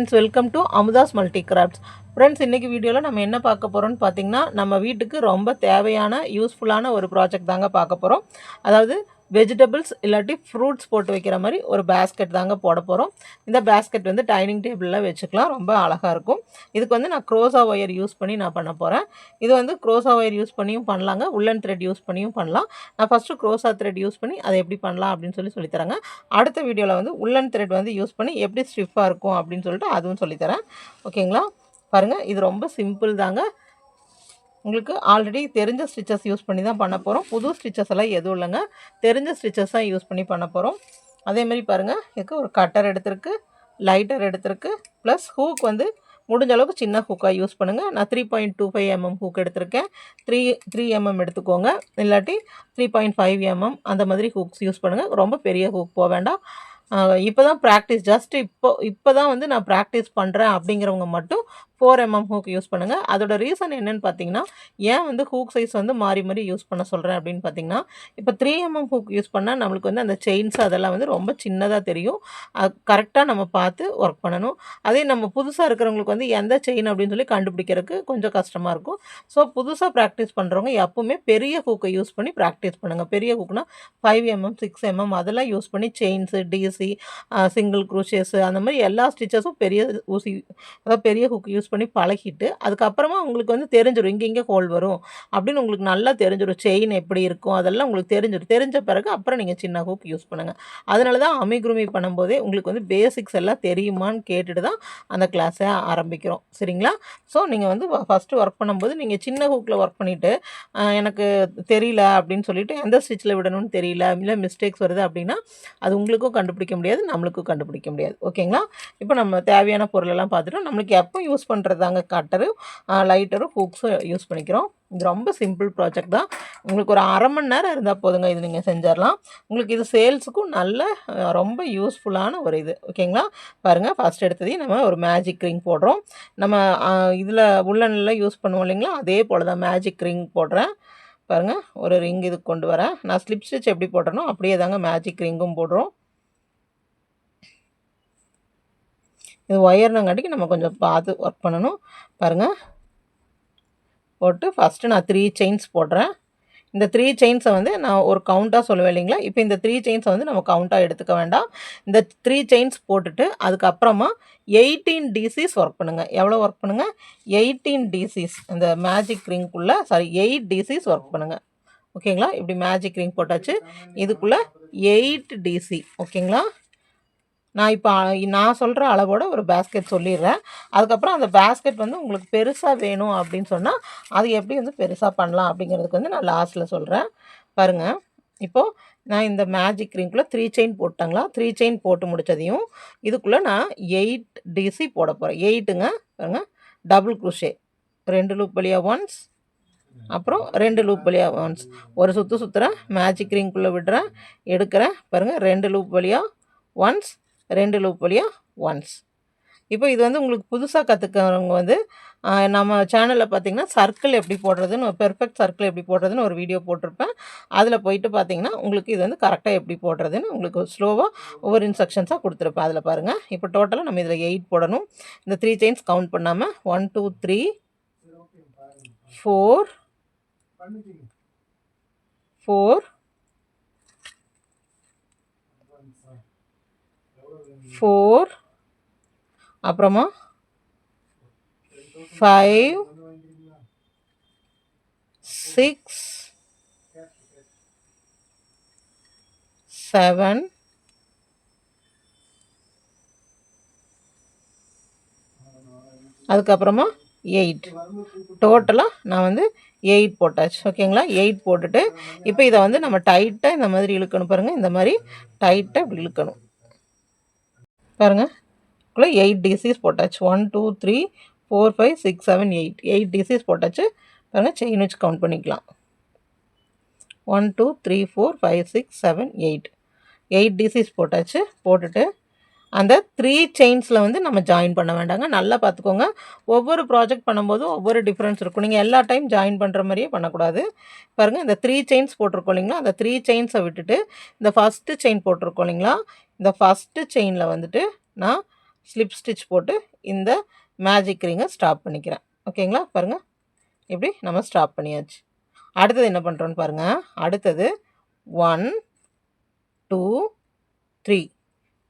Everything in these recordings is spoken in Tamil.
Friends welcome to Amudha's multi crafts friends இன்றைக்கி வீடியோவில் நம்ம என்ன பார்க்க போகிறோம்னு பார்த்தீங்கன்னா நம்ம வீட்டுக்கு ரொம்ப தேவையான யூஸ்ஃபுல்லான ஒரு ப்ராஜெக்ட் தாங்க பார்க்க போகிறோம் அதாவது வெஜிடபிள்ஸ் இல்லாட்டி ஃப்ரூட்ஸ் போட்டு வைக்கிற மாதிரி ஒரு பேஸ்கெட் தாங்க போட போகிறோம் இந்த பேஸ்கெட் வந்து டைனிங் டேபிளில் வச்சுக்கலாம். ரொம்ப அழகாக இருக்கும். இதுக்கு வந்து நான் க்ரோசா ஒயர் யூஸ் பண்ணி நான் பண்ண போகிறேன் இது வந்து க்ரோசா ஒயர் யூஸ் பண்ணியும் பண்ணலாங்க. உள்ளன் த்ரெட் யூஸ் பண்ணியும் பண்ணலாம். நான் ஃபஸ்ட்டு க்ரோசா த்ரெட் யூஸ் பண்ணி அதை எப்படி பண்ணலாம் அப்படின்னு சொல்லி சொல்லித்தரேங்க. அடுத்த வீடியோவில் வந்து உள்ளன் த்ரெட் வந்து யூஸ் பண்ணி எப்படி ஸ்டிஃபாக இருக்கும் அப்படின்னு சொல்லிட்டு அதுவும் சொல்லித்தரேன். ஓகேங்களா பாருங்கள் இது ரொம்ப சிம்பிள் தாங்க. உங்களுக்கு ஆல்ரெடி தெரிஞ்ச ஸ்டிச்சஸ் யூஸ் பண்ணி தான் பண்ண போகிறோம் புது ஸ்டிச்சஸ் எல்லாம் எதுவும் இல்லைங்க. தெரிஞ்ச ஸ்டிச்சஸ் தான் யூஸ் பண்ணி பண்ண போகிறோம் அதேமாதிரி பாருங்கள் இதுக்கு ஒரு கட்டர் எடுத்திருக்கு லைட்டர் எடுத்திருக்கு ப்ளஸ் ஹூக் வந்து முடிஞ்ச அளவுக்கு சின்ன ஹூக்காக யூஸ் பண்ணுங்கள் நான் three point two five mm hook எடுத்திருக்கேன். த்ரீ த்ரீ எம்எம் எடுத்துக்கோங்க. இல்லாட்டி த்ரீ பாயிண்ட் ஃபைவ் எம்எம் அந்த மாதிரி ஹூக்ஸ் யூஸ் பண்ணுங்கள் ரொம்ப பெரிய ஹூக் போக வேண்டாம். இப்போ தான் ப்ராக்டிஸ் ஜஸ்ட் இப்போ இப்போ தான் வந்து நான் ப்ராக்டிஸ் பண்ணுறேன் அப்படிங்கிறவங்க மட்டும் ஃபோர் எம்எம் ஹூக் யூஸ் பண்ணுங்கள் அதோட ரீசன் என்னென்னு பார்த்தீங்கன்னா ஏன் வந்து ஹூக் சைஸ் வந்து மாறி மாறி யூஸ் பண்ண சொல்கிறேன் அப்படின்னு பார்த்தீங்கன்னா இப்போ த்ரீ எம்எம் ஹூக் யூஸ் பண்ணால் நம்மளுக்கு வந்து அந்த செயின்ஸ் அதெல்லாம் வந்து ரொம்ப சின்னதாக தெரியும். கரெக்டாக நம்ம பார்த்து ஒர்க் பண்ணணும். அதே நம்ம புதுசாக இருக்கிறவங்களுக்கு வந்து எந்த செயின் அப்படின்னு சொல்லி கண்டுபிடிக்கிறதுக்கு கொஞ்சம் கஷ்டமாக இருக்கும். ஸோ புதுசாக ப்ராக்டிஸ் பண்ணுறவங்க எப்போவுமே பெரிய ஹூக்கை யூஸ் பண்ணி ப்ராக்டிஸ் பண்ணுங்கள் பெரிய ஹூக்னால் ஃபைவ் எம்எம் சிக்ஸ் எம்எம் அதெல்லாம் யூஸ் பண்ணி செயின்ஸு ஊசி சிங்கிள் குரூஷேஸு அந்த மாதிரி எல்லா ஸ்டிச்சஸும் பெரிய ஊசி அதாவது பெரிய ஹுக் யூஸ் பண்ணி பழகிட்டு அதுக்கப்புறமா உங்களுக்கு வந்து தெரிஞ்சிடும் இங்கே இங்கே ஹோல் வரும் அப்படின்னு உங்களுக்கு நல்லா தெரிஞ்சிடும் செயின் எப்படி இருக்கும் அதெல்லாம் உங்களுக்கு தெரிஞ்சிடும் தெரிஞ்ச பிறகு அப்புறம் நீங்கள் சின்ன ஹூக் யூஸ் பண்ணுங்கள் அதனால தான் அமிகுருமி பண்ணும்போதே உங்களுக்கு வந்து பேசிக்ஸ் எல்லாம் தெரியுமான்னு கேட்டுட்டு தான் அந்த கிளாஸை ஆரம்பிக்கிறோம். சரிங்களா? ஸோ நீங்கள் வந்து ஃபஸ்ட்டு ஒர்க் பண்ணும்போது நீங்கள் சின்ன ஹூக்கில் ஒர்க் பண்ணிவிட்டு எனக்கு தெரியல அப்படின்னு சொல்லிட்டு எந்த ஸ்டிச்சில் விடணும்னு தெரியல இல்லை மிஸ்டேக்ஸ் வருது அப்படின்னா அது உங்களுக்கும் கண்டுபிடிக்க முடியாது நம்மளுக்கும் கண்டுபிடிக்க முடியாது. ஓகேங்களா இப்போ நம்ம தேவையான பொருளெல்லாம் பார்த்துட்டோம். நம்மளுக்கு எப்போ யூஸ் பண்ணுறதாங்க கட்டரு லைட்டரும் ஹூக்ஸும் யூஸ் பண்ணிக்கிறோம். இது ரொம்ப சிம்பிள் ப்ராஜெக்ட் தான். உங்களுக்கு ஒரு அரை மணி நேரம் இருந்தால் போதுங்க இது நீங்கள் செஞ்சிடலாம். உங்களுக்கு இது சேல்ஸுக்கும் நல்ல ரொம்ப யூஸ்ஃபுல்லான ஒரு இது. ஓகேங்களா பாருங்கள் ஃபஸ்ட் எடுத்ததையும் நம்ம ஒரு மேஜிக் ரிங் போடுறோம். நம்ம இதில் உள்ளனில் யூஸ் பண்ணுவோம் இல்லைங்களா? அதே போல் தான் மேஜிக் ரிங் போடுறேன். பாருங்கள் ஒரு ரிங் இதுக்கு கொண்டு வரேன். நான் ஸ்லிப் ஸ்டிச் எப்படி போடுறேனோ அப்படியே தாங்க மேஜிக் ரிங்கும் போடுறோம். இது ஒயர்னங்காட்டிக்கு நம்ம கொஞ்சம் பார்த்து ஒர்க் பண்ணணும். பாருங்கள் போட்டு ஃபஸ்ட்டு நான் த்ரீ செயின்ஸ் போடுறேன். இந்த த்ரீ செயின்ஸை வந்து நான் ஒரு கவுண்ட்டாக சொல்லுவேன் இல்லைங்களா? இப்போ இந்த த்ரீ செயின்ஸை வந்து நம்ம கவுண்ட்டாக எடுத்துக்க வேண்டாம். இந்த த்ரீ செயின்ஸ் போட்டுட்டு அதுக்கப்புறமா எயிட்டீன் டிசிஸ் ஒர்க் பண்ணுங்கள் எவ்வளோ ஒர்க் பண்ணுங்கள் எயிட்டீன் டிசிஸ் இந்த மேஜிக் ரிங்குள்ளே சாரி எயிட் டிசிஸ் ஒர்க் பண்ணுங்கள் ஓகேங்களா இப்படி மேஜிக் ரிங் போட்டாச்சு. இதுக்குள்ளே எயிட் டிசி ஓகேங்களா நான் இப்போ நான் சொல்கிற அளவோட ஒரு பேஸ்கெட் சொல்லிடுறேன். அதுக்கப்புறம் அந்த பேஸ்கெட் வந்து உங்களுக்கு பெருசாக வேணும் அப்படின்னு சொன்னால் அது எப்படி வந்து பெருசாக பண்ணலாம் அப்படிங்கிறதுக்கு வந்து நான் லாஸ்ட்டில் சொல்கிறேன் பாருங்கள் இப்போது நான் இந்த மேஜிக் ரிங்குள்ளே த்ரீ செயின் போட்டாங்களா? த்ரீ செயின் போட்டு முடித்ததையும் இதுக்குள்ளே நான் எயிட் டிசி போட போகிறேன் எயிட்டுங்க பாருங்கள் டபுள் குருஷே ரெண்டு லூப் வழியாக ஒன்ஸ் அப்புறம் ரெண்டு லூப் வழியாக ஒன்ஸ் ஒரு சுற்று சுற்றுறேன் மேஜிக் ரிங்குள்ளே விடுறேன். எடுக்கிறேன். பாருங்கள் ரெண்டு லூப் வழியாக ஒன்ஸ் ரெண்டு லூப் வழியாக ஒன்ஸ் இப்போ இது வந்து உங்களுக்கு புதுசாக கற்றுக்கிறவங்க வந்து நம்ம சேனலில் பார்த்தீங்கன்னா சர்க்கிள் எப்படி போடுறதுன்னு பெர்ஃபெக்ட் சர்க்கிள் எப்படி போடுறதுன்னு ஒரு வீடியோ போட்டிருப்பேன். அதில் போயிட்டு பார்த்தீங்கன்னா உங்களுக்கு இது வந்து கரெக்டாக எப்படி போடுறதுன்னு உங்களுக்கு ஸ்லோவாக ஒவ்வொரு இன்ஸ்ட்ரக்ஷன்ஸாக கொடுத்துருப்பேன். அதில் பாருங்கள் இப்போ டோட்டலாக நம்ம இதில் எயிட் போடணும். இந்த த்ரீ செயின்ஸ் கவுண்ட் பண்ணாமல் one two three four four four அப்புறமா ஃபைவ் சிக்ஸ் செவன் அதுக்கப்புறமா எயிட் டோட்டலாக நான் வந்து எயிட் போட்டாச்சு. ஓகேங்களா? எயிட் போட்டுட்டு இப்போ இதை வந்து நம்ம டைட்டாக இந்த மாதிரி இழுக்கணும் பாருங்கள் இந்த மாதிரி டைட்டாக இப்படி இழுக்கணும். பாருங்கள் இப்போ எயிட் டிசிஸ் போட்டாச்சு. One two three four five six seven eight eight DCs போட்டாச்சு. பாருங்கள் செயின் வச்சு கவுண்ட் பண்ணிக்கலாம். One two three four five six seven eight eight DCs போட்டாச்சு. போட்டுட்டு அந்த த்ரீ செயின்ஸில் வந்து நம்ம ஜாயின் பண்ண வேண்டாங்க. நல்லா பார்த்துக்கோங்க. ஒவ்வொரு ப்ராஜெக்ட் பண்ணும்போது ஒவ்வொரு டிஃப்ரென்ஸ் இருக்கும். நீங்கள் எல்லா டைம் ஜாயின் பண்ணுற மாதிரியே பண்ணக்கூடாது. பாருங்கள் இந்த த்ரீ செயின்ஸ் போட்டிருக்கோம் இல்லைங்களா? அந்த த்ரீ செயின்ஸை விட்டுட்டு இந்த ஃபஸ்ட்டு செயின் போட்டிருக்கோம் இல்லைங்களா? இந்த ஃபஸ்ட்டு செயினில் வந்துட்டு நான் ஸ்லிப் ஸ்டிச் போட்டு இந்த மேஜிக் ரிங்கை ஸ்டாப் பண்ணிக்கிறேன். ஓகேங்களா பாருங்கள் இப்படி நம்ம ஸ்டாப் பண்ணியாச்சு. அடுத்தது என்ன பண்ணுறோன்னு பாருங்கள் அடுத்தது one two three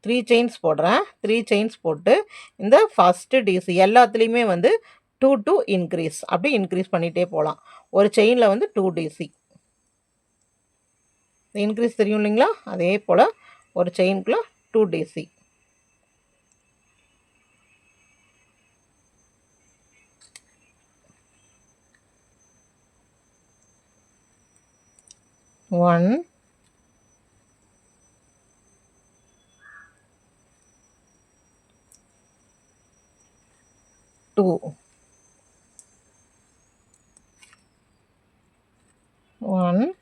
three chains போடுறேன். த்ரீ செயின்ஸ் போட்டு இந்த ஃபஸ்ட்டு டிசி எல்லாத்துலேயுமே வந்து டூ டூ இன்க்ரீஸ் அப்படி இன்க்ரீஸ் பண்ணிகிட்டே போகலாம் ஒரு செயினில் வந்து டூ டிசி இன்க்ரீஸ் தெரியும் இல்லைங்களா? அதே போல் ஒரு செயின்குள்ளே two DC one 2 1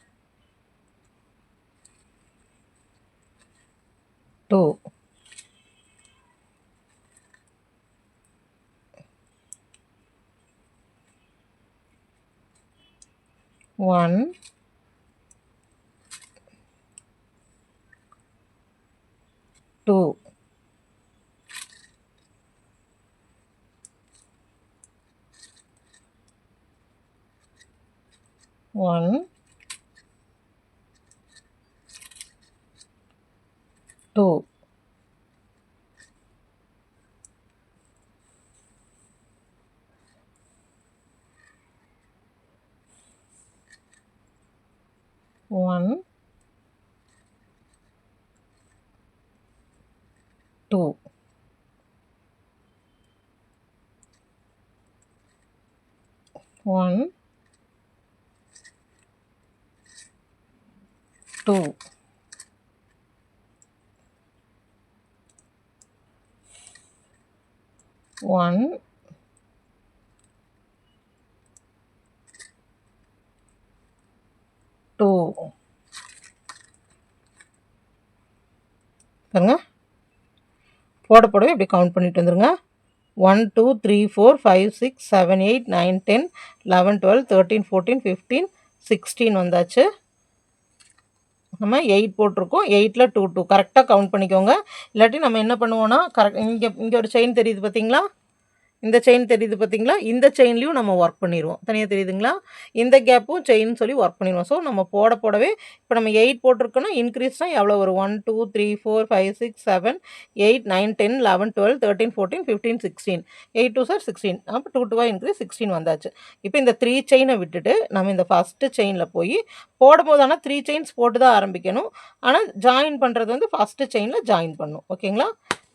2 1 one. Two. One. Two. One two one two பாருங்க. போட போடவே இப்படி கவுண்ட் பண்ணிட்டு வந்துருங்க. One two three four five six seven eight nine ten eleven twelve thirteen fourteen fifteen sixteen வந்தாச்சு. நம்ம எயிட் போட்டிருக்கோம். எயிட்டில் டூ டூ கரெக்டாக கவுண்ட் பண்ணிக்கோங்க. இல்லாட்டி நம்ம என்ன பண்ணுவோன்னா கரெக்ட் இங்கே இங்கே ஒரு செயின் தெரியுது பார்த்தீங்களா இந்த செயின் தெரியுது பார்த்தீங்களா இந்த செயின்லேயும் நம்ம ஒர்க் பண்ணிடுவோம் தனியாக தெரியுதுங்களா? இந்த கேப்பும் செயின் சொல்லி ஒர்க் பண்ணிடுவோம் ஸோ நம்ம போட போடவே இப்போ நம்ம எயிட் போட்டிருக்கோன்னா இன்க்ரீஸ்னால் எவ்வளோ ஒரு one two three four five six seven eight nine ten eleven twelve thirteen fourteen fifteen sixteen eight two sir sixteen அப்போ டூ டூவாக இன்க்ரீஸ் சிக்ஸ்டீன் வந்தாச்சு. இப்போ இந்த த்ரீ செயினை விட்டுட்டு நம்ம இந்த ஃபஸ்ட்டு செயினில் போய் போடும்போது ஆனால் த்ரீ செயின்ஸ் போட்டு தான் ஆரம்பிக்கணும். ஆனால் ஜாயின் பண்ணுறது வந்து ஃபஸ்ட்டு செயினில் ஜாயின் பண்ணும். ஓகேங்களா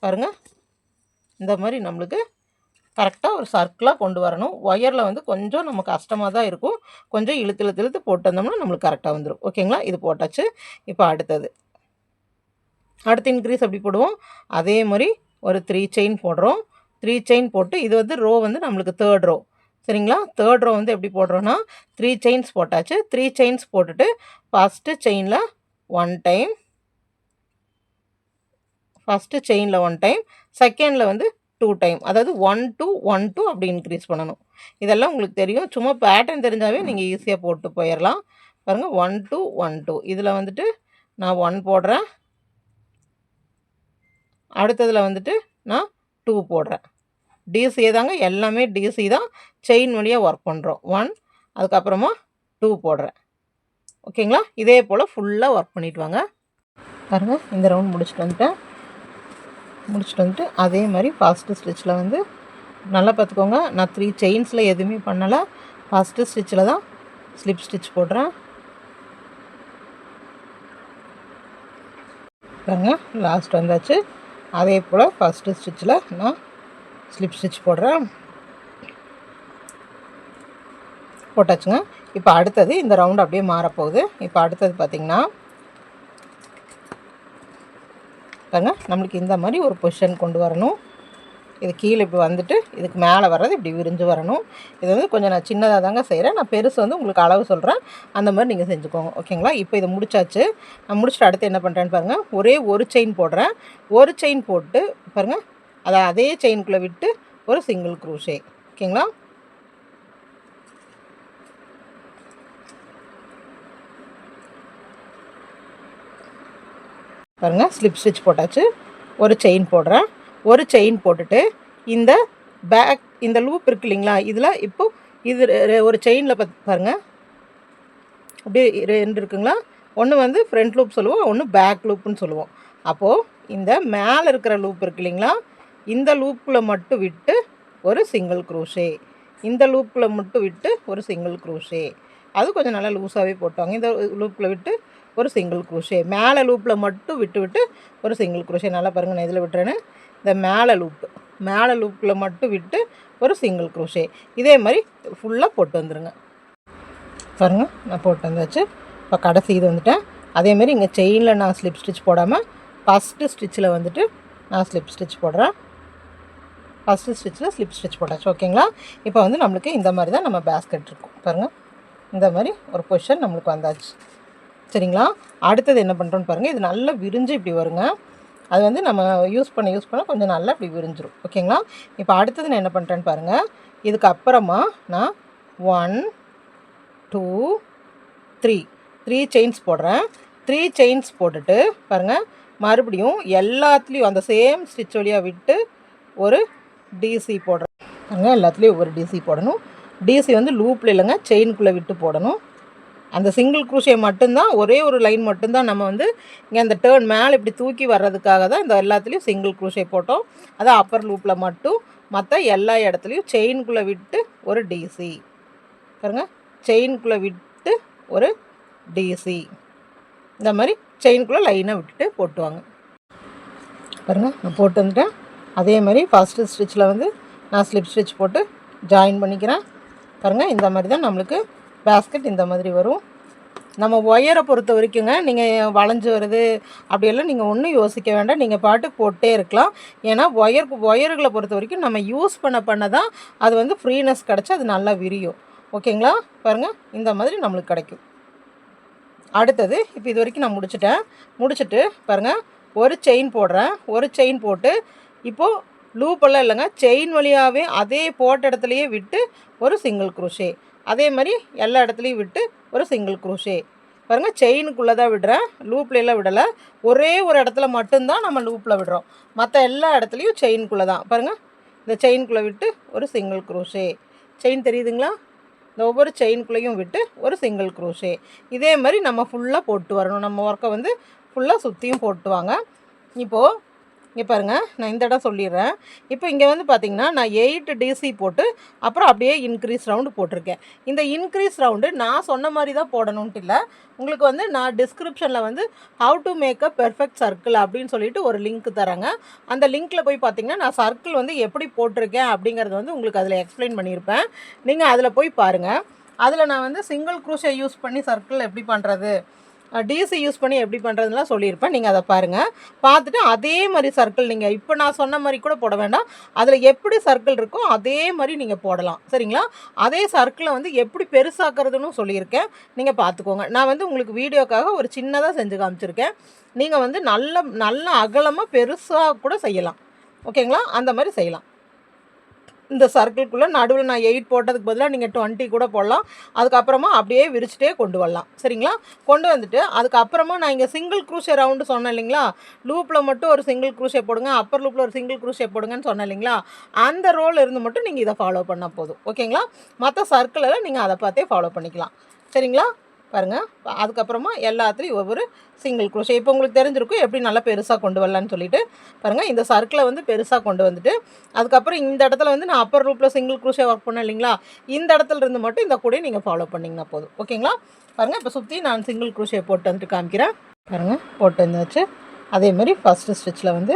பாருங்கள் இந்த மாதிரி நம்மளுக்கு கரெக்டாக ஒரு சர்க்கிளாக கொண்டு வரணும். ஒயரில் வந்து கொஞ்சம் நம்ம கஷ்டமாக தான் இருக்கும். கொஞ்சம் இழுத்து இழுத்து இழுத்து போட்டு வந்தோம்னா நம்மளுக்கு கரெக்டாக வந்துடும் ஓகேங்களா இது போட்டாச்சு. இப்போ அடுத்தது. அடுத்து இன்க்ரீஸ் அப்படி போடுவோம்? அதே மாதிரி ஒரு த்ரீ செயின் போடுறோம். த்ரீ செயின் போட்டு இது வந்து ரோ வந்து நம்மளுக்கு தேர்ட் ரோ சரிங்களா? தேர்ட் ரோ வந்து எப்படி போடுறோன்னா த்ரீ செயின்ஸ் போட்டாச்சு. த்ரீ செயின்ஸ் போட்டுட்டு ஃபஸ்ட்டு செயினில் ஒன் டைம் ஃபஸ்ட்டு செயினில் ஒன் டைம் செகண்டில் வந்து டூ டைம் அதாவது ஒன் டூ ஒன் டூ அப்படி இன்க்ரீஸ் பண்ணணும். இதெல்லாம் உங்களுக்கு தெரியும். சும்மா பேட்டர்ன் தெரிஞ்சாவே நீங்கள் ஈஸியாக போட்டு போயிடலாம் பாருங்கள் ஒன் டூ ஒன் டூ இதில் வந்துட்டு நான் ஒன் போடுறேன். அடுத்ததில் வந்துட்டு நான் டூ போடுறேன். டிசி தாங்க எல்லாமே டிசி தான். செயின் வழியாக ஒர்க் பண்ணுறோம் ஒன் அதுக்கப்புறமா டூ போடுறேன். ஓகேங்களா இதே போல் ஃபுல்லாக ஒர்க் பண்ணிவிட்டு வாங்க. பாருங்கள் இந்த ரவுண்ட் முடிச்சுட்டு வந்துட்டேன். முடிச்சுட்டு வந்துட்டு அதே மாதிரி ஃபஸ்ட்டு ஸ்டிச்சில் வந்து நல்லா பார்த்துக்கோங்க. நான் த்ரீ செயின்ஸில் எதுவுமே பண்ணலை. ஃபஸ்ட்டு ஸ்டிச்சில் தான் ஸ்லிப் ஸ்டிச் போடுறேன். பாருங்க லாஸ்ட் வந்தாச்சு. அதே போல் ஃபஸ்ட்டு ஸ்டிச்சில் நான் ஸ்லிப் ஸ்டிச் போடுறேன். போட்டாச்சுங்க. இப்போ அடுத்தது இந்த ரவுண்ட் அப்படியே மாறப்போகுது. இப்போ அடுத்தது பார்த்திங்கன்னா பாருங்க நம்மளுக்கு இந்த மாதிரி ஒரு பொசிஷன் கொண்டு வரணும். இது கீழே இப்படி வந்துட்டு இதுக்கு மேலே வர்றது இப்படி விரிஞ்சு வரணும். இது வந்து கொஞ்சம் நான் சின்னதாக தாங்க செய்கிறேன் நான் பெருசு வந்து உங்களுக்கு அளவு சொல்கிறேன் அந்த மாதிரி நீங்கள் செஞ்சுக்கோங்க. ஓகேங்களா? இப்போ இதை முடிச்சாச்சு. நான் முடிச்சுட்டு அடுத்து என்ன பண்ணுறேன்னு பாருங்கள் ஒரே ஒரு செயின் போடுறேன். ஒரு செயின் போட்டு பாருங்கள் அதை அதே செயின்குள்ளே விட்டு ஒரு சிங்கிள் குரூஷே ஓகேங்களா? பாருங்கள் ஸ்லிப் ஸ்டிச் போட்டாச்சு. ஒரு செயின் போடுறேன். ஒரு செயின் போட்டுட்டு இந்த பேக் இந்த லூப் இருக்கு இல்லைங்களா? இதில் இப்போ இது ஒரு செயினில் பார்த்து பாருங்கள் அப்படியே ரெண்டு இருக்குங்களா? ஒன்று வந்து ஃப்ரண்ட் லூப் சொல்லுவோம் ஒன்று பேக் லூப்புன்னு சொல்லுவோம். அப்போது இந்த மேலே இருக்கிற லூப் இருக்கு இல்லைங்களா? இந்த லூப்பில் மட்டும் விட்டு ஒரு சிங்கிள் க்ரூஷே இந்த லூப்பில் மட்டும் விட்டு ஒரு சிங்கிள் க்ரூஷே அது கொஞ்சம் நல்லா லூஸாகவே போட்டாங்க. இந்த லூப்பில் விட்டு ஒரு சிங்கிள் க்ரூஷே மேலே லூப்பில் மட்டும் விட்டு விட்டு ஒரு சிங்கிள் க்ரூஷே நல்லா பாருங்கள் நான் இதில் விட்டுறேன்னு இந்த மேலே லூப்பு மேலே லூப்பில் மட்டும் விட்டு ஒரு சிங்கிள் க்ரூஷே இதே மாதிரி ஃபுல்லாக போட்டு வந்துடுங்க பாருங்கள் நான் போட்டு வந்தாச்சு. இப்போ கடைசி இது வந்துட்டேன். அதேமாரி இங்கே செயினில் நான் ஸ்லிப் ஸ்டிச் போடாமல் ஃபஸ்ட்டு ஸ்டிச்சில் வந்துட்டு நான் ஸ்லிப் ஸ்டிச் போடுறேன். ஃபஸ்ட்டு ஸ்டிச்சில் ஸ்லிப் ஸ்டிச் போட்டாச்சு. ஓகேங்களா இப்போ வந்து நம்மளுக்கு இந்த மாதிரி தான் நம்ம பேஸ்கெட் இருக்கும். பாருங்கள் இந்த மாதிரி ஒரு பொசிஷன் நம்மளுக்கு வந்தாச்சு. சரிங்களா? அடுத்தது என்ன பண்ணுறோன்னு பாருங்கள் இது நல்லா விரிஞ்சு இப்படி வருங்க. அது வந்து நம்ம யூஸ் பண்ண யூஸ் பண்ண கொஞ்சம் நல்லா இப்படி விரிஞ்சிரும். ஓகேங்களா இப்போ அடுத்தது நான் என்ன பண்ணுறேன்னு பாருங்கள் இதுக்கு அப்புறமா நான் one two three three chains போடுறேன். த்ரீ செயின்ஸ் போட்டுட்டு பாருங்கள் மறுபடியும் எல்லாத்துலேயும் அந்த சேம் ஸ்டிச் வழியாக விட்டு ஒரு டிசி போடுறேன். பாருங்கள் எல்லாத்துலேயும் ஒரு டிசி போடணும். டிசி வந்து லூப்பில் இல்லைங்க செயினுக்குள்ளே விட்டு போடணும். அந்த சிங்கிள் குரூஷே மட்டும்தான் ஒரே ஒரு லைன் மட்டும்தான் நம்ம வந்து இங்கே அந்த டேர்ன் மேலே இப்படி தூக்கி வர்றதுக்காக தான் இந்த எல்லாத்துலேயும் சிங்கிள் குரூஷே போட்டோம். அது அப்பர் லூப்பில் மட்டும் மற்ற எல்லா இடத்துலையும் செயின்குள்ளே விட்டு ஒரு டிசி பாருங்க செயின்குள்ளே விட்டு ஒரு டிசி இந்த மாதிரி செயின்குள்ளே லைனாக விட்டுட்டு போட்டுவாங்க. பாருங்க நான் போட்டு வந்துட்டேன். அதே மாதிரி ஃபஸ்ட்டு ஸ்டிச்சில் வந்து நான் ஸ்லிப் ஸ்டிச் போட்டு ஜாயின் பண்ணிக்கிறேன். பாருங்கள் இந்த மாதிரி தான் நம்மளுக்கு பேஸ்கெட் இந்த மாதிரி வரும். நம்ம ஒயரை பொறுத்த வரைக்குங்க நீங்கள் வளைஞ்சு வருது அப்படியெல்லாம் நீங்கள் ஒன்றும் யோசிக்க வேண்டாம். நீங்கள் பாட்டு போட்டே இருக்கலாம். ஏன்னா ஒயர் ஒயர்களை பொறுத்த வரைக்கும் நம்ம யூஸ் பண்ண பண்ண தான் அது வந்து ஃப்ரீனஸ் கிடச்சி அது நல்லா விரியும். ஓகேங்களா? பாருங்கள் இந்த மாதிரி நம்மளுக்கு கிடைக்கும். அடுத்தது இப்போ இது வரைக்கும் நான் முடிச்சிட்டேன். முடிச்சுட்டு பாருங்கள் ஒரு செயின் போடுறேன். ஒரு செயின் போட்டு இப்போது லூப்பெல்லாம் இல்லைங்க. செயின் வழியாகவே அதே போட்ட இடத்துலையே விட்டு ஒரு சிங்கிள் குரோஷே அதே மாதிரி எல்லா இடத்துலையும் விட்டு ஒரு சிங்கிள் குரோஷே பாருங்கள் செயினுக்குள்ளே தான் விடுறேன். லூப்லெல்லாம் விடலை. ஒரே ஒரு இடத்துல மட்டும்தான் நம்ம லூப்பில் விடுறோம். மற்ற எல்லா இடத்துலையும் செயின்குள்ளே தான் பாருங்கள் இந்த செயின்குள்ளே விட்டு ஒரு சிங்கிள் குரோஷே செயின் தெரியுதுங்களா? இந்த ஒவ்வொரு செயின்குள்ளேயும் விட்டு ஒரு சிங்கிள் க்ரோஷே இதே மாதிரி நம்ம ஃபுல்லாக போட்டு வரணும். நம்ம ஒர்க்கை வந்து ஃபுல்லாக சுற்றியும் போட்டு வாங்க இப்போது இங்கே பாருங்கள் நான் இந்த இடம் சொல்லிடுறேன். இப்போ இங்கே வந்து பார்த்தீங்கன்னா நான் எயிட் டிசி போட்டு அப்புறம் அப்படியே இன்க்ரீஸ் ரவுண்டு போட்டிருக்கேன். இந்த இன்க்ரீஸ் ரவுண்டு நான் சொன்ன மாதிரி தான் போடணுன்ட்டு இல்லை. உங்களுக்கு வந்து நான் டிஸ்கிரிப்ஷனில் வந்து how to make a perfect circle அப்படின்னு சொல்லிட்டு ஒரு லிங்க் தரேங்க. அந்த லிங்க்கில் போய் பார்த்தீங்கன்னா நான் சர்க்கிள் வந்து எப்படி போட்டிருக்கேன் அப்படிங்கிறது வந்து உங்களுக்கு அதில் எக்ஸ்பிளைன் பண்ணியிருப்பேன். நீங்கள் அதில் போய் பாருங்கள் அதில் நான் வந்து சிங்கிள் குரூஷை யூஸ் பண்ணி சர்க்கிள் எப்படி பண்ணுறது டிசி யூஸ் பண்ணி எப்படி பண்ணுறதுலாம் சொல்லியிருப்பேன். நீங்கள் அதை பாருங்கள் பார்த்துட்டு அதே மாதிரி சர்க்கிள் நீங்கள் இப்போ நான் சொன்ன மாதிரி கூட போட வேண்டாம். அதில் எப்படி சர்க்கிள் இருக்கோ அதே மாதிரி நீங்கள் போடலாம். சரிங்களா? அதே சர்க்கிளை வந்து எப்படி பெருசாக்குறதுன்னு சொல்லியிருக்கேன். நீங்கள் பார்த்துக்கோங்க. நான் வந்து உங்களுக்கு வீடியோக்காக ஒரு சின்னதாக செஞ்சு காமிச்சிருக்கேன். நீங்கள் வந்து நல்ல நல்ல அகலமாக பெருசாக கூட செய்யலாம். ஓகேங்களா? அந்த மாதிரி செய்யலாம். இந்த சர்க்கிள்குள்ளே நடுவில் நான் எயிட் போட்டதுக்கு பதிலாக நீங்கள் டுவெண்ட்டி கூட போடலாம். அதுக்கப்புறமா அப்படியே விரிச்சிட்டே கொண்டு வரலாம். சரிங்களா? கொண்டு வந்துட்டு அதுக்கப்புறமா நான் இங்கே சிங்கிள் குரூஷே ரவுண்டு சொன்னேன் இல்லைங்களா? லூப்பில் மட்டும் ஒரு சிங்கிள் க்ரூஷே போடுங்க. அப்பர் லூப்பில் ஒரு சிங்கிள் குரூஷே போடுங்கன்னு சொன்னேன் இல்லைங்களா? அந்த ரோல் இருந்து மட்டும் நீங்கள் இதை ஃபாலோ பண்ணால் போதும். ஓகேங்களா மற்ற சர்க்கிளில் நீங்கள் அதை பார்த்தே ஃபாலோ பண்ணிக்கலாம். சரிங்களா? பாருங்கள் அதுக்கப்புறமா எல்லாத்துலேயும் ஒவ்வொரு சிங்கிள் க்ரோஷே இப்போ உங்களுக்கு தெரிஞ்சிருக்கும் எப்படி நல்லா பெருசாக கொண்டு வரலான்னு சொல்லிட்டு. பாருங்கள் இந்த சர்க்கிளை வந்து பெருசாக கொண்டு வந்துட்டு அதுக்கப்புறம் இந்த இடத்துல வந்து நான் அப்பர் ரூப்பில் சிங்கிள் க்ரூஷே ஒர்க் பண்ணேன் இல்லைங்களா? இந்த இடத்துல இருந்து மட்டும் இந்த கூட நீங்கள் ஃபாலோ பண்ணிங்கன்னா போதும். ஓகேங்களா பாருங்கள் இப்போ சுற்றி நான் சிங்கிள் க்ரூஷே போட்டு வந்துட்டு காமிக்கிறேன். பாருங்கள் போட்டு வந்தாச்சு அதே மாதிரி ஃபஸ்ட்டு ஸ்டிச்சில் வந்து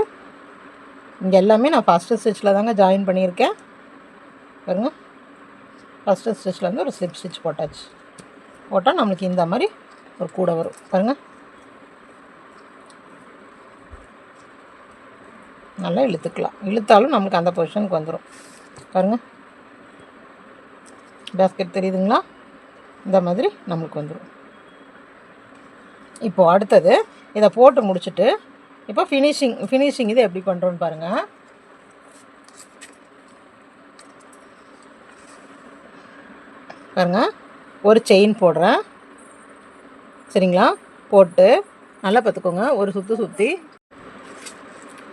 இங்கே எல்லாமே நான் ஃபஸ்ட்டு ஸ்டிச்சில் தாங்க ஜாயின் பண்ணியிருக்கேன். பாருங்கள் ஃபஸ்ட்டு ஸ்டிச்சில் வந்து ஒரு ஸ்லிப் ஸ்டிச் போட்டாச்சு. போட்டால் நம்மளுக்கு இந்த மாதிரி ஒரு கூடை வரும். பாருங்கள் நல்லா இழுத்துக்கலாம். இழுத்தாலும் நம்மளுக்கு அந்த பொசிஷனுக்கு வந்துடும் பாருங்கள் பேஸ்கெட் தெரியுதுங்களா? இந்த மாதிரி நம்மளுக்கு வந்துடும் இப்போது அடுத்தது இதை போட்டு முடிச்சுட்டு இப்போ ஃபினிஷிங் ஃபினிஷிங் இது எப்படி பண்ணுறோன்னு பாருங்கள் பாருங்கள் ஒரு செயின் போடுறேன். சரிங்களா? போட்டு நல்லா பார்த்துக்கோங்க. ஒரு சுற்றி சுற்றி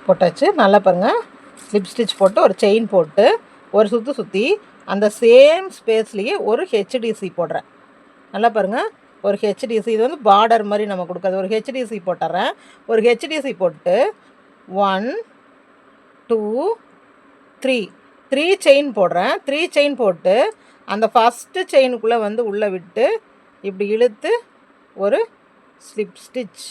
போட்டாச்சு. நல்லா பாருங்கள் ஸ்லிப் ஸ்டிச் போட்டு ஒரு செயின் போட்டு ஒரு சுற்று சுற்றி அந்த சேம் ஸ்பேஸ்லேயே ஒரு ஹெச்டிசி போடுறேன். நல்லா பாருங்கள் ஒரு ஹெச்டிசி இது வந்து பார்டர் மாதிரி நம்ம கொடுக்காது. ஒரு ஹெச்டிசி போட்டுறேன். ஒரு ஹெச்டிசி போட்டு one two three three chain போடுறேன். த்ரீ செயின் போட்டு அந்த ஃபஸ்ட்டு செயினுக்குள்ளே வந்து உள்ளே விட்டு இப்படி இழுத்து ஒரு ஸ்லிப் ஸ்டிச்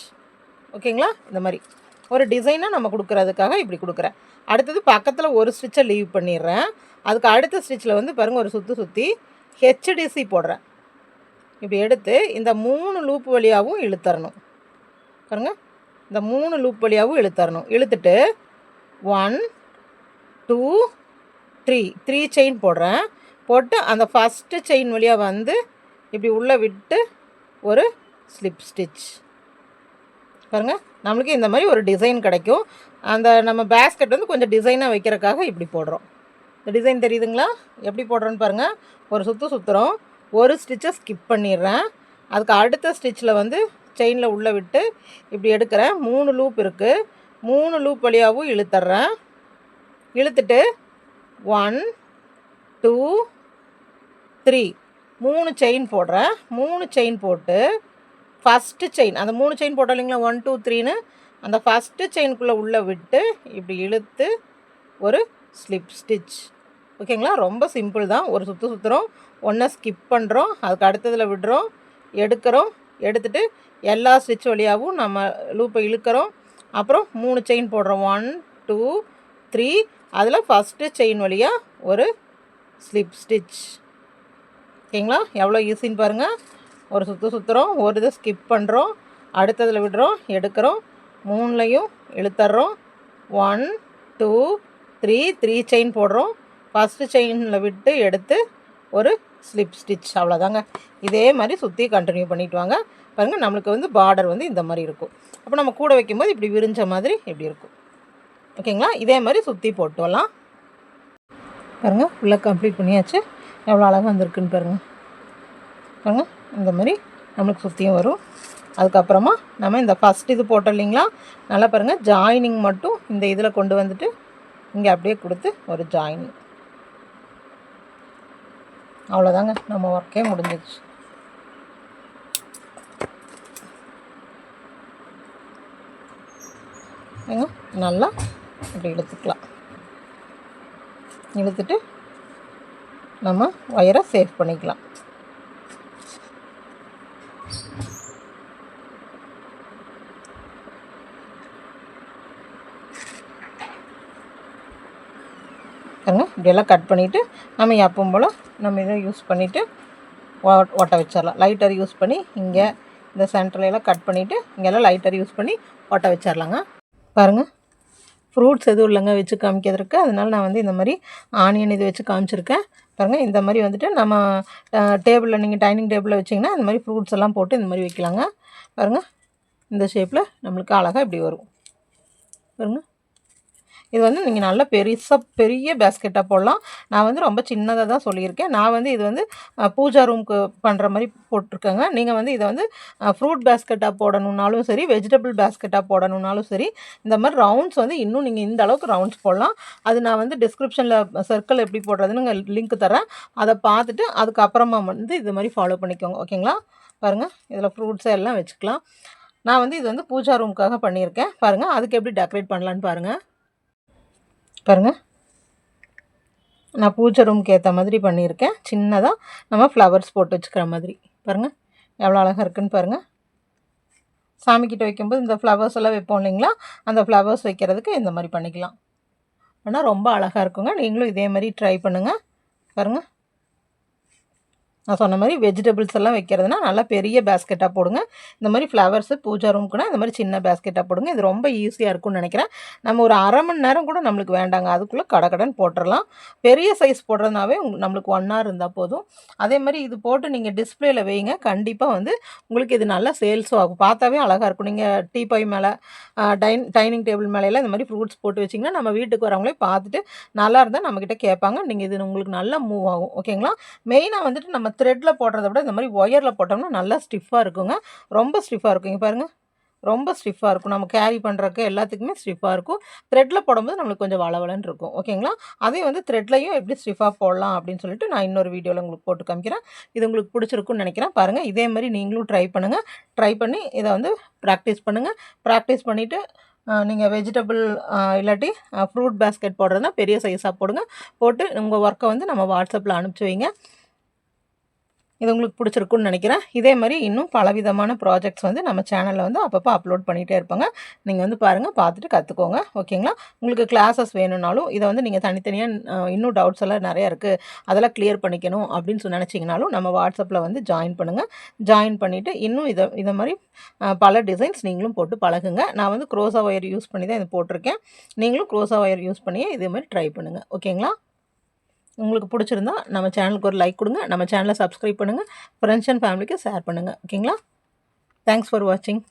ஓகேங்களா? இந்த மாதிரி. ஒரு டிசைனாக நம்ம கொடுக்குறதுக்காக இப்படி கொடுக்குறேன். அடுத்தது பக்கத்தில் ஒரு ஸ்டிச்சை லீவ் பண்ணிடுறேன். அதுக்கு அடுத்த ஸ்டிச்சில் வந்து பாருங்கள் ஒரு சுற்றி சுற்றி ஹெச்டிசி போடுறேன். இப்படி எடுத்து இந்த மூணு லூப் வழியாகவும் இழுத்தரணும். பாருங்கள் இந்த மூணு லூப் வழியாகவும் இழுத்தரணும். இழுத்துட்டு one two three three chain போடுறேன். போட்டு அந்த ஃபஸ்ட்டு செயின் வழியாக வந்து இப்படி உள்ளே விட்டு ஒரு ஸ்லிப் ஸ்டிச் பாருங்கள் நம்மளுக்கு இந்த மாதிரி ஒரு டிசைன் கிடைக்கும். அந்த நம்ம பேஸ்கெட் வந்து கொஞ்சம் டிசைனாக வைக்கிறதுக்காக இப்படி போடுறோம். இந்த டிசைன் தெரியுதுங்களா? எப்படி போடுறோன்னு பாருங்கள் ஒரு சுற்று சுற்றுறோம் ஒரு ஸ்டிச்சை ஸ்கிப் பண்ணிடுறேன். அதுக்கு அடுத்த ஸ்டிச்சில் வந்து செயினில் உள்ளே விட்டு இப்படி எடுக்கிறேன். மூணு லூப் இருக்குது மூணு லூப் வழியாகவும் இழுத்துட்றேன். இழுத்துட்டு ஒன் டூ த்ரீ மூணு செயின் போடுறேன் மூணு செயின் போட்டு ஃபஸ்ட்டு செயின் அந்த மூணு செயின் போட்டோம் இல்லைங்களா? ஒன் டூ த்ரீன்னு அந்த ஃபஸ்ட்டு செயின்குள்ளே உள்ளே விட்டு இப்படி இழுத்து ஒரு ஸ்லிப் ஸ்டிச் ஓகேங்களா ரொம்ப சிம்பிள் தான். ஒரு சுற்று சுற்றுறோம் ஒன்றை ஸ்கிப் பண்ணுறோம் அதுக்கு அடுத்ததில் விடுறோம். எடுக்கிறோம். எடுத்துகிட்டு எல்லா ஸ்டிச் வழியாகவும் நம்ம லூப்பை இழுக்கிறோம். அப்புறம் மூணு செயின் போடுறோம். ஒன் டூ த்ரீ அதில் ஃபஸ்ட்டு செயின் வழியாக ஒரு ஸ்லிப் ஸ்டிச். ஓகேங்களா? எவ்வளோ ஈஸின்னு பாருங்கள் ஒரு சுற்று சுற்றுறோம் ஒரு இதை ஸ்கிப் பண்ணுறோம் அடுத்ததில் விடுறோம். எடுக்கிறோம். மூணுலையும் இழுத்துறோம் one two three three chain போடுறோம். ஃபஸ்ட்டு செயினில் விட்டு எடுத்து ஒரு ஸ்லிப் ஸ்டிச் அவ்வளோதாங்க. இதே மாதிரி சுற்றி கண்டினியூ பண்ணிட்டு வாங்க. பாருங்கள் நம்மளுக்கு வந்து பார்டர் வந்து இந்த மாதிரி இருக்கும். அப்போ நம்ம கூட வைக்கும்போது இப்படி விரிஞ்ச மாதிரி இப்படி இருக்கும். ஓகேங்களா? இதே மாதிரி சுற்றி போட்டு வரலாம். பாருங்கள் ஃபுல்லாக கம்ப்ளீட் பண்ணியாச்சு. எவ்வளோ அழகாக வந்திருக்குன்னு பாருங்கள் பாருங்கள் இந்த மாதிரி நம்மளுக்கு சுற்றியும் வரும். அதுக்கப்புறமா நம்ம இந்த ஃபஸ்ட் இது போட்டோம் இல்லைங்களா? நல்லா பாருங்கள் ஜாயினிங் மட்டும் இந்த இதில் கொண்டு வந்துட்டு இங்கே அப்படியே கொடுத்து ஒரு ஜாயினிங் அவ்வளோதாங்க நம்ம ஒர்க்கே முடிஞ்சிச்சு நல்லா இப்படி எடுத்துக்கலாம். இழுத்துட்டு நம்ம ஒயரை சேஃப் பண்ணிக்கலாம். பாருங்க இப்படியெல்லாம் கட் பண்ணிவிட்டு நம்ம எப்பவும் போல் நம்ம இதை யூஸ் பண்ணிவிட்டு ஒட்ட வச்சிடலாம். லைட்டர் யூஸ் பண்ணி இங்கே இந்த சென்டர்ல எல்லாம் கட் பண்ணிவிட்டு இங்கெல்லாம் லைட்டர் யூஸ் பண்ணி ஒட்ட வச்சிடலாங்க. பாருங்கள் ஃப்ரூட்ஸ் எதுவும் இல்லைங்க வச்சு காமிக்கிறதுக்கு. அதனால் நான் வந்து இந்த மாதிரி ஆனியன் இது வச்சு காமிச்சிருக்கேன். பாருங்கள் இந்த மாதிரி வந்துட்டு நம்ம டேபிளில் நீங்கள் டைனிங் டேபிளில் வச்சிங்கன்னா இந்த மாதிரி ஃப்ரூட்ஸ் எல்லாம் போட்டு இந்த மாதிரி வைக்கலாங்க. பாருங்கள் இந்த ஷேப்பில் நம்மளுக்கு அழகாக இப்படி வரும். பாருங்கள் இது வந்து நீங்கள் நல்லா பெருசாக பெரிய பேஸ்கெட்டாக போடலாம். நான் வந்து ரொம்ப சின்னதாக தான் சொல்லியிருக்கேன். நான் வந்து இது வந்து பூஜா ரூமுக்கு பண்ணுற மாதிரி போட்டிருக்கேங்க. நீங்கள் வந்து இதை வந்து ஃப்ரூட் பேஸ்கெட்டாக போடணுன்னாலும் சரி வெஜிடபிள் பேஸ்கெட்டாக போடணுன்னாலும் சரி இந்த மாதிரி ரவுண்ட்ஸ் வந்து இன்னும் நீங்கள் இந்த அளவுக்கு ரவுண்ட்ஸ் போடலாம். அது நான் வந்து டிஸ்கிரிப்ஷனில் சர்க்கிள் எப்படி போடுறதுன்னு லிங்க் தரேன். அதை பார்த்துட்டு அதுக்கப்புறமா வந்து இது மாதிரி ஃபாலோ பண்ணிக்கோங்க. ஓகேங்களா பாருங்கள் இதில் ஃப்ரூட்ஸை எல்லாம் வச்சுக்கலாம். நான் வந்து இது வந்து பூஜா ரூமுக்காக பண்ணியிருக்கேன். பாருங்கள் அதுக்கு எப்படி டெக்கரேட் பண்ணலான்னு பாருங்கள் பாருங்கள் நான் பூஜை ரூம்க்கு ஏற்ற மாதிரி பண்ணியிருக்கேன். சின்னதாக நம்ம ஃப்ளவர்ஸ் போட்டு வச்சுக்கிற மாதிரி. பாருங்கள் எவ்வளோ அழகாக இருக்குன்னு பாருங்கள் சாமிக்கிட்ட வைக்கும்போது இந்த ஃப்ளவர்ஸ் எல்லாம் வைப்போம் இல்லைங்களா? அந்த ஃப்ளவர்ஸ் வைக்கிறதுக்கு இந்த மாதிரி பண்ணிக்கலாம். ஆனால் ரொம்ப அழகாக இருக்குங்க. நீங்களும் இதே மாதிரி ட்ரை பண்ணுங்கள் பாருங்கள் நான் சொன்ன மாதிரி வெஜிடபிள்ஸ் எல்லாம் வைக்கிறதுனா நல்லா பெரிய பேஸ்கெட்டாக போடுங்க. இந்த மாதிரி ஃப்ளவர்ஸு பூஜா ரூம்க்குனா இந்த மாதிரி சின்ன பேஸ்கெட்டாக போடுங்க. இது ரொம்ப ஈஸியாக இருக்கும்னு நினைக்கிறேன். நம்ம ஒரு அரை மணி நேரம் கூட நம்மளுக்கு வேண்டாங்க. அதுக்குள்ளே கடகடன் போட்டுடலாம் பெரிய சைஸ் போடுறதுனாவே நம்மளுக்கு ஒன் ஹவர் இருந்தால் போதும். அதே மாதிரி இது போட்டு நீங்கள் டிஸ்பிளேயில் வைங்க. கண்டிப்பாக வந்து உங்களுக்கு இது நல்லா சேல்ஸும் ஆகும். பார்த்தாவே அழகாக இருக்கும். நீங்கள் டீ பை மேலே டைன் டைனிங் டேபிள் மேலேலாம் இந்த மாதிரி ஃப்ரூட்ஸ் போட்டு வச்சிங்கன்னா நம்ம வீட்டுக்கு வரவங்களே பார்த்துட்டு நல்லா இருந்தால் நம்மக்கிட்ட கேட்பாங்க. நீங்கள் இது உங்களுக்கு நல்லா மூவ் ஆகும். ஓகேங்களா மெயினாக வந்துட்டு நம்ம த்ரெட்டில் போடுறத விட இந்த மாதிரி ஒயரில் போட்டோம்னா நல்லா ஸ்டிஃபாக இருக்குங்க. ரொம்ப ஸ்டிஃபாக இருக்குங்க பாருங்கள் ரொம்ப ஸ்டிஃபாக இருக்கும். நம்ம கேரி பண்ணுறக்கு எல்லாத்துக்குமே ஸ்டிஃபாக இருக்கும். த்ரெட்டில் போடும்போது நம்மளுக்கு கொஞ்சம் வளவலன்னு இருக்கும். ஓகேங்களா? அதே வந்து த்ரெட்லையும் எப்படி ஸ்டிஃபாக போடலாம் அப்படின்னு சொல்லிட்டு நான் இன்னொரு வீடியோவில் உங்களுக்கு போட்டு காமிக்கிறேன். இது உங்களுக்கு பிடிச்சிருக்குன்னு நினைக்கிறேன். பாருங்கள் இதே மாதிரி நீங்களும் ட்ரை பண்ணுங்கள் ட்ரை பண்ணி இதை வந்து ப்ராக்டிஸ் பண்ணுங்கள் ப்ராக்டிஸ் பண்ணிவிட்டு நீங்கள் வெஜிடபிள் இல்லாட்டி ஃப்ரூட் பேஸ்கெட் போடுறதுனா பெரிய சைஸாக போடுங்க. போட்டு உங்கள் ஒர்க்கை வந்து நம்ம வாட்ஸ்அப்பில் அனுப்பிச்சி வைங்க. இது உங்களுக்கு பிடிச்சிருக்குன்னு நினைக்கிறேன். இதே மாதிரி இன்னும் பலவிதமான ப்ராஜெக்ட்ஸ் வந்து நம்ம சேனலில் வந்து அப்பப்போ அப்லோட் பண்ணிகிட்டே இருப்பாங்க. நீங்கள் வந்து பாருங்கள் பார்த்துட்டு கற்றுக்கோங்க ஓகேங்களா உங்களுக்கு கிளாஸஸ் வேணும்னாலும் இதை வந்து நீங்கள் தனித்தனியாக இன்னும் டவுட்ஸ் எல்லாம் நிறையா இருக்குது அதெல்லாம் கிளியர் பண்ணிக்கணும் அப்படின்னு சொல்லி நினச்சிங்கனாலும் நம்ம வாட்ஸ்அப்பில் வந்து ஜாயின் பண்ணுங்கள் ஜாயின் பண்ணிவிட்டு இன்னும் இதை இதை மாதிரி பல டிசைன்ஸ் நீங்களும் போட்டு பழகுங்க. நான் வந்து க்ரோஸா ஒயர் யூஸ் பண்ணி தான் இது போட்டிருக்கேன். நீங்களும் க்ரோஸா ஒயர் யூஸ் பண்ணியே இதே மாதிரி ட்ரை பண்ணுங்கள் ஓகேங்களா உங்களுக்கு பிடிச்சிருந்தா நம்ம சேனலுக்கு ஒரு லைக் கொடுங்க. நம்ம சேனலை சப்ஸ்கிரைப் பண்ணுங்கள் ஃப்ரெண்ட்ஸ் அண்ட் ஃபேமிலிக்கு ஷேர் பண்ணுங்கள் ஓகேங்களா தேங்க்ஸ் ஃபார் வாட்சிங்